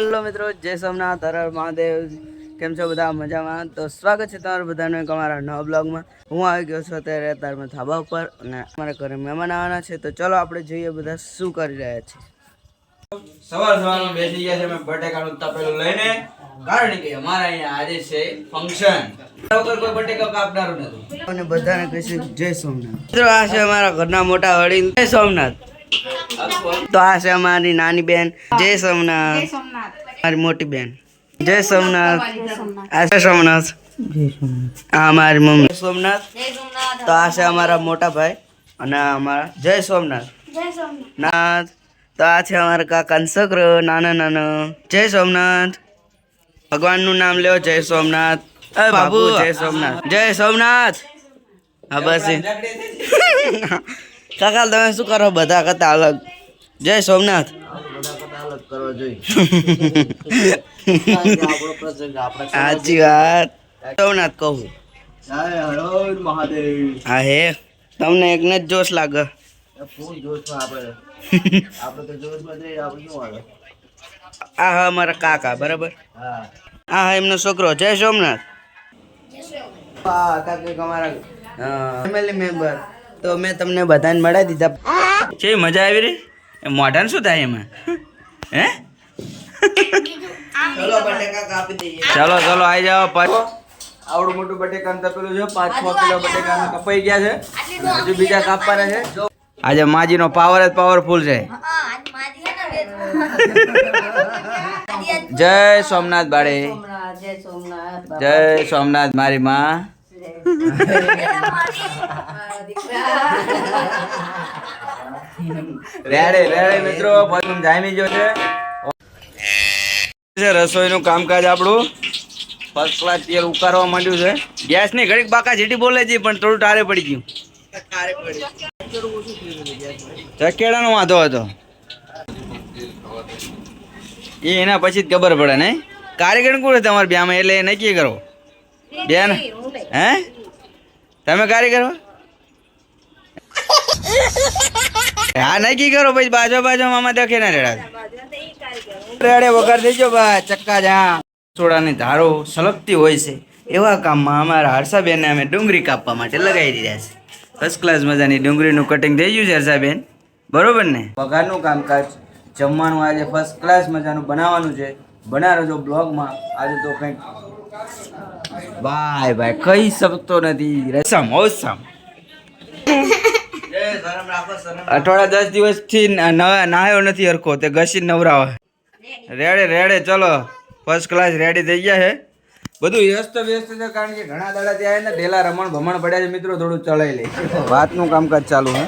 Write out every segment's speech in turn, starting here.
Hello મિત્રો જય સોમનાથ હર મહાદેવ. કેમ છો બધા? મજામાં? તો સ્વાગત છે તમારું બધાને અમારા નવા બ્લોગમાં. હું આવી ગયો છું અત્યારે અત્યારમાં ધાબા ઉપર અને અમારા ઘરે મહેમાન આવવાના છે. તો ચલો આપણે જોઈએ બધા શું કરી રહ્યા છે. સવાર સવારમાં બેસી ગયા છે મેં બટેકાનું તપેલું લઈને. કારણ કે અમારા અહીંયા આજે છે ફંક્શન કોઈ બટેકા કાપનારું નથી. અને બધાને કહીશું જય સોમનાથ. મિત્રો આ છે અમારા ઘરના મોટા વડીલ. જય સોમનાથ. તો આ છે અમારી નાની બેન જય સોમનાથ મારી મોટી બેન જય સોમનાથ આ છે સોમનાથ આ મારી મમ્મી સોમનાથ તો આ છે અમારા મોટા ભાઈ અને અમારા જય સોમનાથ નાથ તો આ છે અમારા કાકા છોકરો નાના નાનો જય સોમનાથ ભગવાનનું નામ લ્યો જય સોમનાથ બાબુ જય સોમનાથ જય સોમનાથ હા બસ. કાકા તમે શું કરો? બધા કરતા અલગ. જય સોમનાથ. સાચી વાત. સોમનાથ કહું. હા હે. તમને એકને જ જોશ લાગે. આ હા અમારા કાકા બરાબર? હા હા એમનો છોકરો. જય સોમનાથ. કાકા અમારા ફેમિલી મેમ્બર તો મેં તમને બધાને મળાવી દીધા. છે મજા આવી રહી? મોઢાને શું થાય એમાં? હે? ચલો બટેકા કાપી દઈએ. ચાલો ચાલો આવી જાઓ. પાંચ આવડું મોટું બટેકાનું તપેલું છે પાંચ છ કિલો બટેકા કપાઈ ગયા છે. હજુ બીજા કાપવાના છે. આજે માજીનો પાવર જ પાવરફુલ છે. જય સોમનાથ બાળે. જય સોમનાથ મારી માં. રેડે રેડે રસોઈનું કામકાજ આપણું. ફર્સ્ટ ક્લાસ તેલ ઉકાળવા માંડ્યું છે. ગેસની ઘડીક બાકા જેટી બોલે છે, પણ થોડું ટારે પડી ગયું. ચકેડાનો વાંધો હતો. એ એના પછી જ ખબર પડે ને કારીગર કોણ તમારે બ્યામાં? એટલે નક્કી કરો. બેન? હે? તમે કારીગર હો? હા નક્કી કરો પછી બાજો બાજો મામા દેખે ના રેડા રેડે વગર દેજો બા ચક્કા જા. સોડાની ધારો સલગતી હોય છે એવા કામમાં અમારા હર્ષાબેનને અમે ડુંગળી કાપવા માટે લગાવી દીધા છે. ફર્સ્ટ ક્લાસ મજાની ડુંગળીનું કટિંગ થઈ ગયું છે હર્ષાબેન. બરોબર ને? પગારનું કામકાજ જમવાનું આજે ફર્સ્ટ ક્લાસ મજાનું બનાવવાનું છે. બનાવો રહેજો બ્લોગમાં આજે તો કંઈક ભાઈ ભાઈ, કઈ શકતો નથી. રસમ ઓસમ અઠવાડિયા દસ દિવસથી નાહ્યો નથી હરખો, તે ઘસી નવરાવા. રેડે રેડે, ચલો. ફર્સ્ટ ક્લાસ રેડી થઈ ગયા છે બધું વ્યસ્ત વ્યસ્ત છે, કારણ કે ઘણા દાડા ત્યાં ને ઢેલા રમણ ભમણ પડ્યા છે, મિત્રો, થોડું ચલાવી લે વાતનું કામકાજ ચાલુ હે.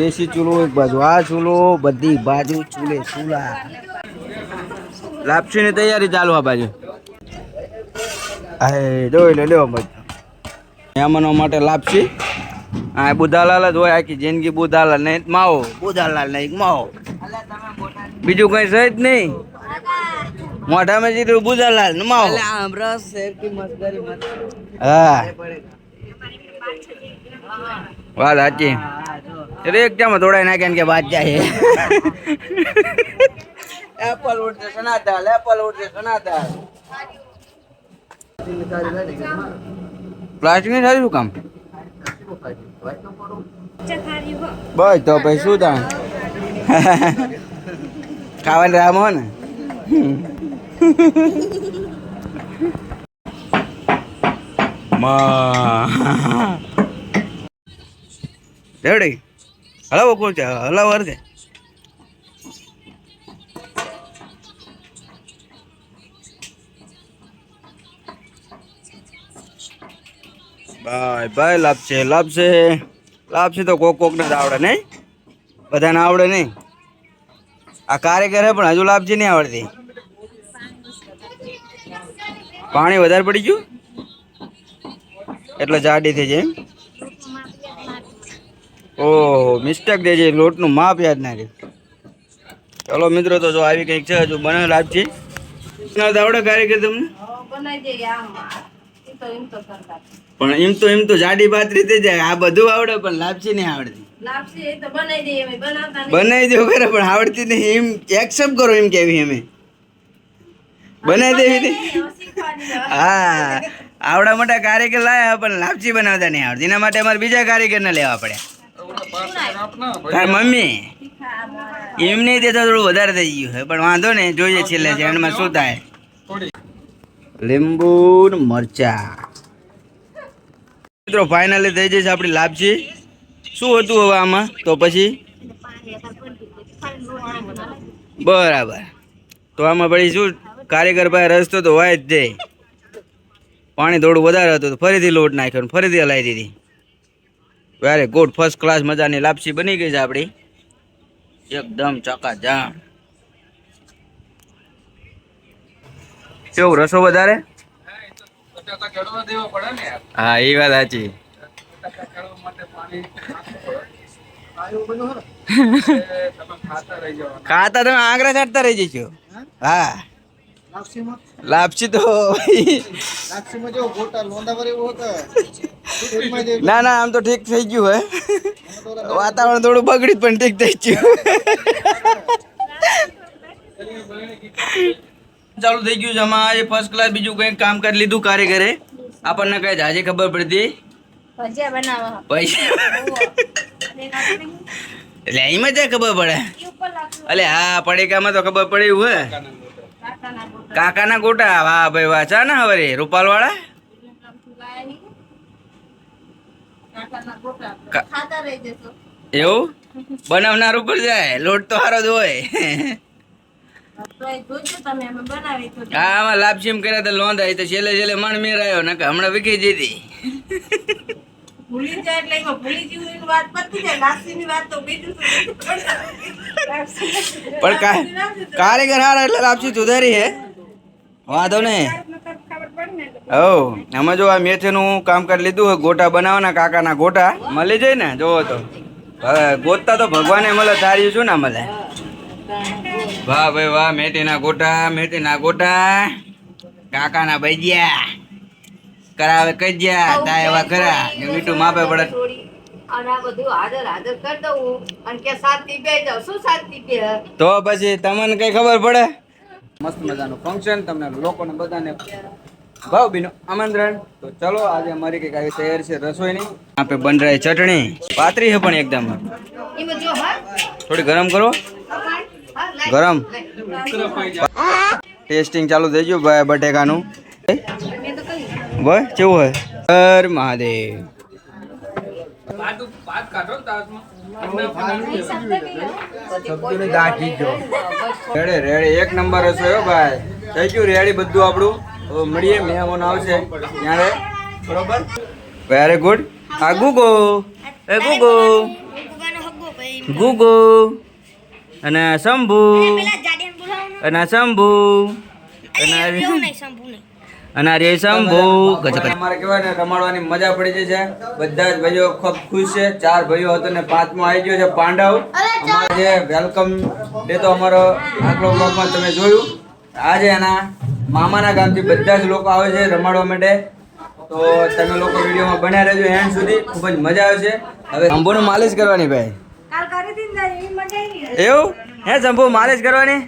દેશી ચૂલો એક બાજુ, આ ચૂલો, બધી બાજુ ચૂલે, ચૂલા. લાપસીની તૈયારી ચાલુ આ બાજુ. જોઈ લે લ્યો મત મહેમાનો માટે લાપસી. આ બુધાલાલ જ હોય આખી જિંદગી બુધાલાલ નહીં માવો બુધાલાલ નહીં માવો બીજું કઈ છે જ નહીં. મોઢામાં જીતું બુધાલાલ ને માવો હા. વાત સાચી. અરે એક જામાં દોડાઈ નાખે કે વાત જાય. એપલ ઉડશે સનાતાલ એપલ ઉડશે સનાતલ પ્લાસ્ટિકની થાળી શું કામ? બસ તો પછી શું તમે ખાવાની રામ હો ને. માં. રેડી. હલાવો કોણ છે? હલાવો અર્ધે ભાઈ ભાઈ લાભશે લાભશે લાભશે તો કોક કોક ને જ આવડે, નહીં? બધાને આવડે નહીં? આ કારીગર હે પણ હજુ લાપસી નહીં આવડતી. પાણી વધારે પડી ગયું? એટલે જાડી થઈ જાય? ઓહો મિસ્ટેક જાય, લોટનું માપ યાદ ના રહ્યું ચલો મિત્રો, તો જો આવી કંઈક છે, હજુ બને લાપસી આવડે કારીગર તમને? પણ એમ તો એમ તો જાડી પાતરી થઈ જાય. આ બધું આવડે પણ લાપસી નહીં આવડતી. બનાવી દેવું ખરા પણ આવડતી નહીં. એમ એક્સેપ્ટ કરો એમ કેવી અમે. બનાવી દેવી નહીં હા. આવડા મોટા કારીગર લાયા પણ લાપસી બનાવતા નહીં આવડતી. એના માટે અમારે બીજા કારીગરને લેવા પડે. તાર મમ્મી એમ નહીં દેતા થોડું વધારે થઈ ગયું છે. પણ વાંધો ને જોઈએ છેલ્લે એન્ડમાં શું થાય. લીંબુ મરચા. મિત્રો ફાઇનલી થઈ જશે આપણી લાપસી. શું હતું હવે આમાં? તો પછી? બરાબર. તો આમાં પછી શું? કારીગર પાસે રસ્તો તો હોય જ તે. પાણી થોડું વધારે હતું તો ફરીથી લોટ નાખ્યો ફરીથી હલાવી દીધી. વેરી ગુડ ફર્સ્ટ ક્લાસ મજાની લાપસી બની ગઈ છે આપણી. એકદમ ચકાજામ કેવું રસો વધારે? હા, એ વાત સાચી. ખાતા તમે આંગળા ચાટતા રહી જશો. હા. લાપસી તો ના ના, આમ તો ઠીક થઈ ગયું હે. વાતાવરણ થોડું બગડ્યું પણ ઠીક થઈ ગયું. ચાલુ થઈ ગયું છે. આજે ફર્સ્ટ ક્લાસ બીજું કંઈક કામ કરી લીધું કારીગરે. આપણને કઈ જાજે ખબર પડતી. એટલે એમાં જ ખબર પડે. અલે હા પડીકામાં તો ખબર પડી એવું હે. કાકાના ગોટા. વાહ ભાઈ વાહ. ચા ના હવે રૂપાલ વાળા એવું? બનાવનાર ઉપર જાય. લોટ તો હારો જ હોય. આમાં લાપસીમ કર્યા તો આવી તો છેલ્લે છેલ્લે મણ મેર આવ્યો ને હમણાં વિકી જતી ભૂલી જાય એટલે એમાં ભૂલી જેવું વાત પતી જાય લાપસીની વાત તો બીજું પણ કારીગર હારા એટલે લાપસી સુધારી હે. વાંધો નહીં. હો આમાં જો આ મેથીનું કામ કરી લીધું હોય ગોટા બનાવવાના કાકાના ગોટા. મળી જાય ને જોવો તો. હવે ગોતતા તો ભગવાને મળે તારી શું ના મળે. વાહ ભાઈ વાહ મેથીના ગોટા મેથીના ગોટા. કાકાના ભજીયા કરાવે કજ્યા તા એવા કરા ને મીઠું માપે પડે. અને આ બધું હાજર હાજર કરી દઉં અને કે શાંતિ બે જાવ શું શાંતિ બે? તો પછી તમને કઈ ખબર પડે? મસ્ત મજાનું ફંક્શન તમને લોકોને બધાને ભાવ બીનું આમંત્રણ. તો ચલો આજે અમારી કંઈક આવી તૈયાર છે રસોઈની. આપે બન રહી ચટણી. પાતરી છે પણ એકદમ. થોડી ગરમ કરો. ગરમ? ટેસ્ટિંગ ચાલુ થઈ ગયું ભાઈ બટેકાનું. ભાઈ, કેવું હોય? હર મહાદેવ. રેડે રેડે એક નંબર હશે ભાઈ. થઈ ગયું રેડી બધું આપણું. મળીએ, મહેમાન આવશે ત્યારે બરોબર? વેરી ગુડ આ ગુગો. એ ગુગો. ગુગો. અને શંભુ. અને આ શંભુ. અને આ રે- અને આ રે શંભુ. અમારે કહેવાય ને રમાડવાની મજા પડી જાય છે. બધા જ ભાઈઓ ખૂબ ખુશ છે. ચાર ભાઈઓ હતો ને પાંચમો આવી ગયો છે પાંડવ. અમારે જે વેલકમ ડે તો અમારો આટલો બ્લોગમાં તમે જોયું. આજે એના મામાના ગામથી બધા જ લોકો આવે છે રમાડવા માટે. તો તમે લોકો વિડીયોમાં બન્યા રહેજો એન્ડ સુધી. ખૂબ જ મજા આવશે. હવે શંભુનું માલિશ કરવાની ભાઈ. એવી હે શંભુ માલિશ કરવાની?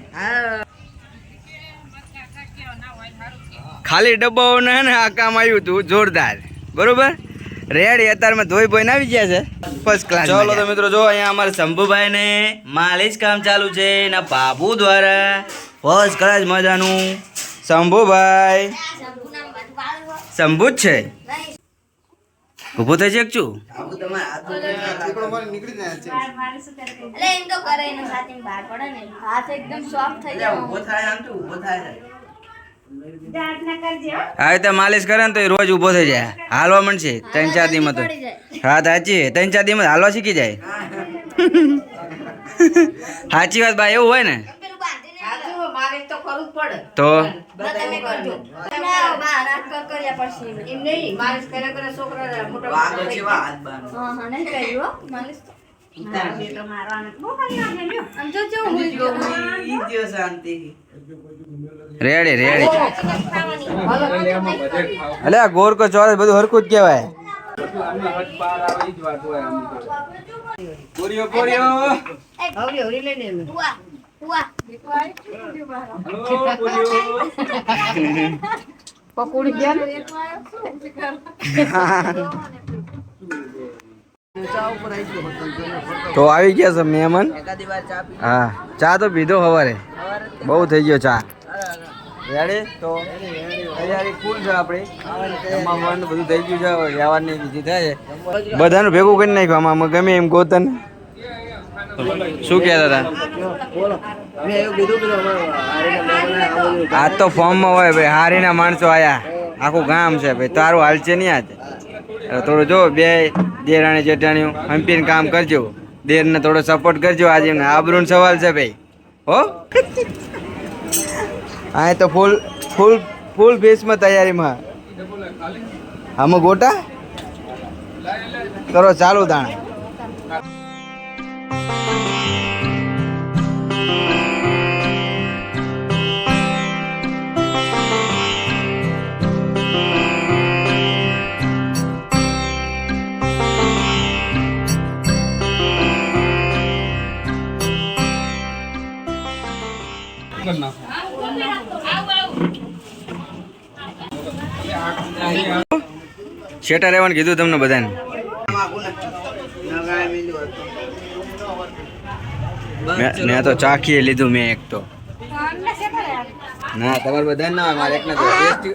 ખાલી ડબ્બાઓને હે ને આ કામ આવ્યું હતું જોરદાર. બરોબર? રેડી અત્યારમાં ધોઈ બોઈને આવી ગયા છે. ફર્સ્ટ ક્લાસ ચલો તો મિત્રો જો અહીંયા અમારા શંભુભાઈ ને માલિશ કામ ચાલુ છે એના બાબુ દ્વારા. ફર્સ્ટ ક્લાસ મજાનું. શંભુભાઈ. શંભુ જ છે? ઊભો થઈ જાય છું એટલે એમ તો કરે એનો સાથે બહાર પડે ને. હાથ એકદમ સોફ્ટ થઈ જાય. જાત ના કરજે હો. આ રીતે માલિશ કરે ને તો એ રોજ ઊભો થઈ જાય. હાલવા મળશે ત્રણ ચાર દીમાં તો. હા સાચી ત્રણ ચાર દીમાં હાલવા શીખી જાય. સાચી વાત ભાઈ એવું હોય ને પેલું બાંધીને હાથું મારે તો કરવું પડે તો તમે કરજો ના બા કર કર્યા પછી એમ નહીં માલિશ કર્યા કરે છોકરા મોટા હા હા નહીં કર્યું માલિશ તો હા, એ તો મારવાનું. બહુ કરી નાખે લ્યો. આમ જો જો હું જો. રેડી રેડી અલે ગોર કો ચોરસ બધું હરકું જ કહેવાય પોરિયો પોરિયો હવરી હવરી લઈને આ તું ઉવા. પકોડી તો આવી ગયા છે મહેમાન. હા, ચા તો પીધો સવારે. બહુ થઈ ગયો ચા. રેડી તો તૈયારી ફૂલ છે આપણે. જમવાનું બધું થઈ ગયું છે વ્યવહારની વિધિ થાય બધાનું ભેગું કરી નાખ્યું આમાં ગમે એમ ગોતન. શું કહેતા હતા? આ તો ફોર્મમાં હોય ભાઈ, હારીના માણસો આયા. આખું ગામ છે ભાઈ, તારું હાલ છે નહીં આજે? થોડું જો, બે દેરાણી, જેઠાણીઓ, હંપીને કામ કરજો. દેરને થોડો સપોર્ટ કરજો આજે એમને. આબરૂન સવાલ છે ભાઈ. હો? હા તો ફૂલ ફૂલ ફૂલ ફેસમાં તૈયારીમાં. આમાં ગોટા? કરો, ચાલુ દાણા. શેટા રહેવાનું કીધું તમને બધાને. મેં મેં તો ચાખીએ લીધું મેં એક તો. ના તમારે બધા ના મારે એક નથી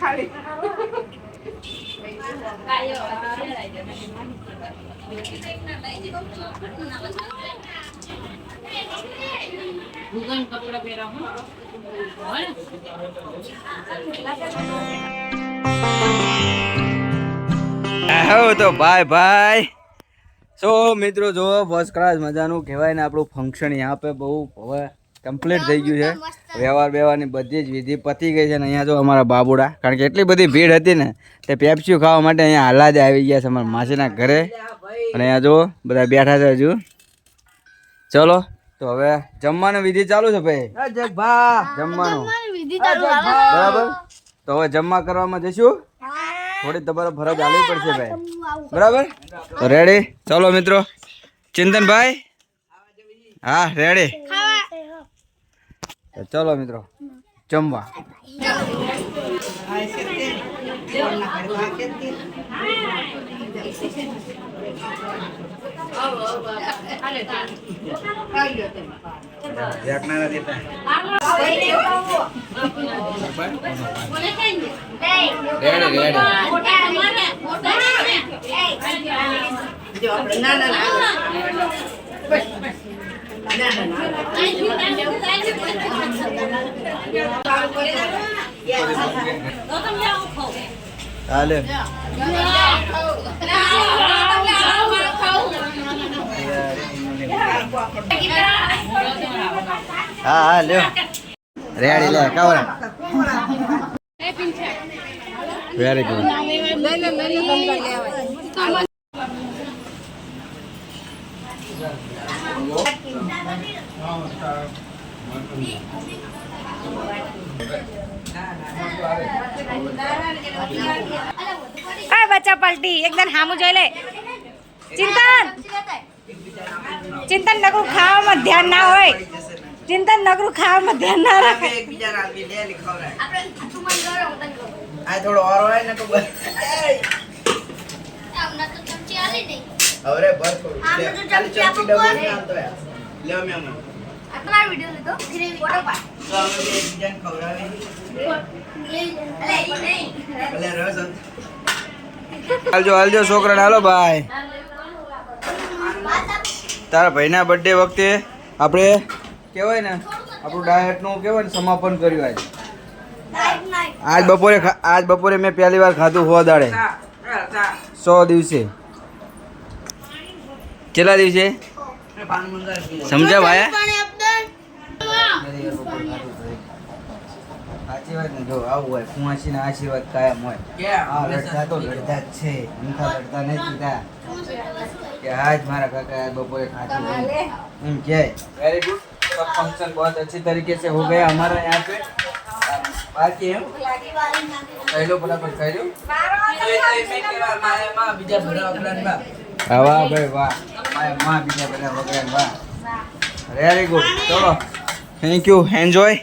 ખાલી ભૂગન કપડા તો ભાઈ ભાઈ. સો મિત્રો, જો ફર્સ્ટ ક્લાસ મજાનું કહેવાય ને આપણું ફંક્શન યહાં પે બહુ. હવે કમ્પ્લીટ થઈ ગયું છે. વ્યવહાર વ્યવહારની બધી જ વિધિ પતી ગઈ છે ને અહીંયા જો અમારા બાબુડા. કારણ કે એટલી બધી ભીડ હતી ને તે પેપ્સ્યુ ખાવા માટે અહીંયા હાલાદે આવી ગયા છે અમારા માસીના ઘરે. અને અહીંયા જો બધા બેઠા છે હજુ. ચલો તો હવે જમવાનું વિધિ ચાલુ છે ભાઈ? જમવાનું. બરાબર? તો હવે જમવા કરવામાં જઈશું? થોડી તમારે ફરજ આલવી પડશે ભાઈ. બરાબર? તો રેડી ચલો મિત્રો. ચિંતનભાઈ? હા રેડી તો ચલો મિત્રો જમવા. રેડી હાલે હા હા લ્યો રેડી લે કવર વેરી ગુડ આ બચ્ચા પલટી એકદમ હામું જોઈ લે. ચિંતન! ચિંતન નકરું ખાવામાં ધ્યાન ના હોય. ચિંતન નકરું ખાવામાં ધ્યાન ના રાખે. આ થોડો ઓર હોય ને તો બસ. હવે ભર થોડું. ખાલી ચમચી ડબલ ના તો અમે બે રસ હાલજો હાલજો છોકરાને હાલો ભાઈ તારા ભાઈના બર્થડે વખતે આપણે કહેવાય ને આપણું ડાયટનું કહેવાય ને સમાપન કર્યું આજે. આજ બપોરે આજ બપોરે મેં પહેલી વાર ખાધું હો દાડે. સો દિવસે. કેટલા દિવસે? સમજ્યા ભાઈ સાચી વાત ને જો આવું હોય કુંવાસી ના આશીર્વાદ કાયમ હોય આ લડતા તો લડતા જ છે અમથા લડતા નહીં કીધા કે આજ મારા કાકા આજ બપોરે ખાધું હોય. એમ કે વેરી ગુડ सब फंक्शन बहुत अच्छी तरीके से हो गया हमारा यहाँ पे बाकी है खाई लो फटाफट खाई लो હા, વાહ ભાઈ, વાહ. માં બીજા બધા વગેરે, વાહ. વેરી ગુડ ચલો. થેન્ક યુ એન્જોય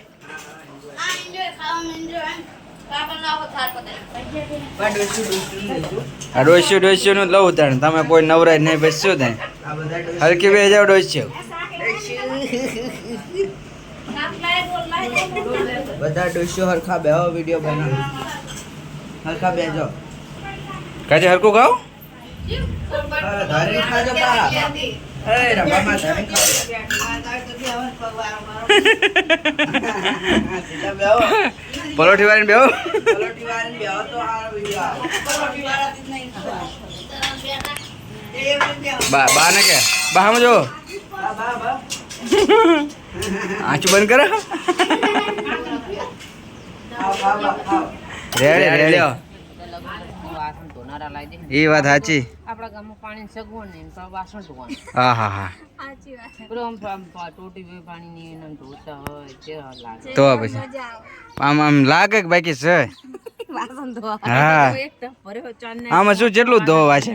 આ ડોસ્યું નું લઉં તાણ. તમે કોઈ નવરાય નહીં બેસ્યું થાય હલકી બે જાવ ડોસ્યું બધા ડોસ્યો હરખા બેહો વીડિયો બનાવો. હરખા બેજો કાજે હરકું ખાઓ ધરી ખાજો પા એ રબામાં ધરી ખાઓ સીધા બેહો. પલોઠી વાળીને બેહો તો આ વીડિયો બા બા ને કે? બા સમજો આંચું બંધ કરો. રેડી. રેડી. ધોનારા લાવી દે એ વાત સાચી. આપણા ગામમાં પાણી સગવડ નહીં તો વાસણ ધોવાનું. હા હા હા. પેલો આમ આમ ટોટી બે પાણીની એને આમ ધોતા હોય જે લાગે. તો પછી. આમ આમ લાગે કે બાકી છે? વાસણ ધોવા. હા એક ટપ આમાં શું જેટલું ધોવા છે?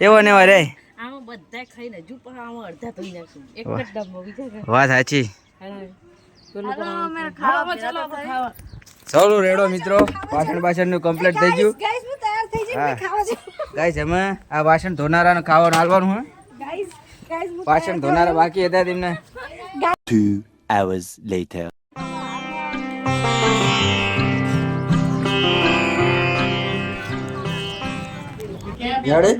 એવો ને એવા રે. આમાં બધા ખાઈને હજુ પણ આમાં અડધા થઈ નાખશું. એક જ ડબ્બો બીજા વાત સાચી. ખાવા ચલો આપણે ચાલો રેડો મિત્રો. વાસણ પાછળનું નું કમ્પ્લીટ થઈ ગયું ગાઈસ અમે આ વાસણ ધોનારાને ખાવાનું હાલવાનું હે ગાઈસ ગાઈસ વાસણ ધોનારા બાકી હતા તેમને. 2 hours later. યાડે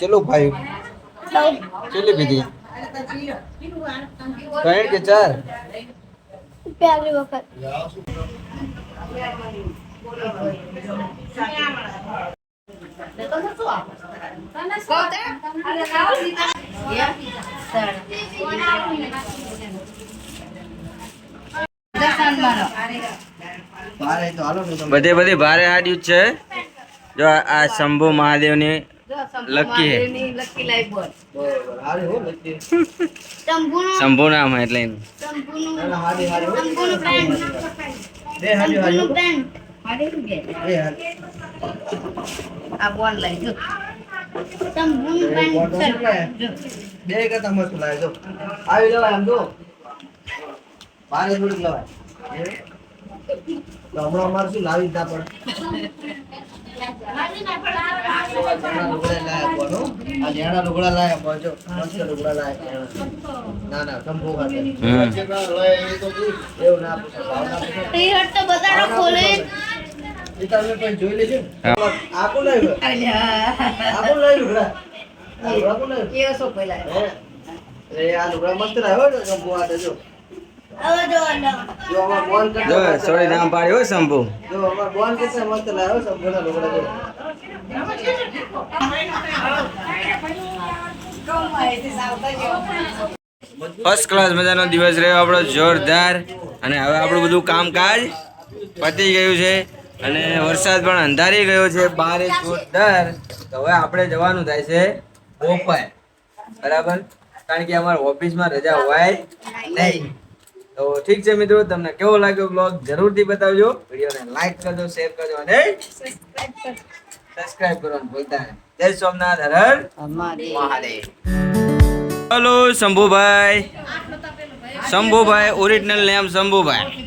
ચલો ભાઈ. કેટલી પીધી? ત્રણ કે ચાર? પહેલી વખત. બધે બધી ભારે હાડ્યું છે. જો આ- શંભુ મહાદેવની લકી હે. શંભુ નામ એટલે પેન્ટ તંબુનું પેન્ટ બે લાગે જો આવી લેવાય આમ જો. બારે થોડીક લેવાય. તો હમણાં અમારે શું લાવી દીધા ના પડે લુગડા લાયા? આ જો? મસ્ત લુગડા લાયા ના ના શંભુ ખાતે. એવું ના પૂછો તો ખોલે. તમે પણ જોઈ લેજો. આ લુગડા મસ્ત ને સોરી નામ પાડ્યો હો શંભુ ફર્સ્ટ ક્લાસ મજાનો દિવસ રહ્યો આપણો જોરદાર. અને હવે આપણું બધું કામકાજ પતી ગયું છે. અને વરસાદ પણ અંધારી ગયો છે બારે જોરદાર તો હવે આપણે જવાનું થાય છે બોપાય બરાબર? કારણ કે અમારા ઓફિસમાં રજા હોય નહીં. તો ઠીક છે મિત્રો તમને કેવો લાગ્યો બ્લોગ જરૂરથી બતાવજો. વિડીયોને લાઈક કરજો શેર કરજો અને સબસ્ક્રાઇબ કરવાનું ભૂલતા જય સોમનાથ હરણ હર Mahadev. Hello Shambhubhai. Shambhubhai original name Shambhubhai.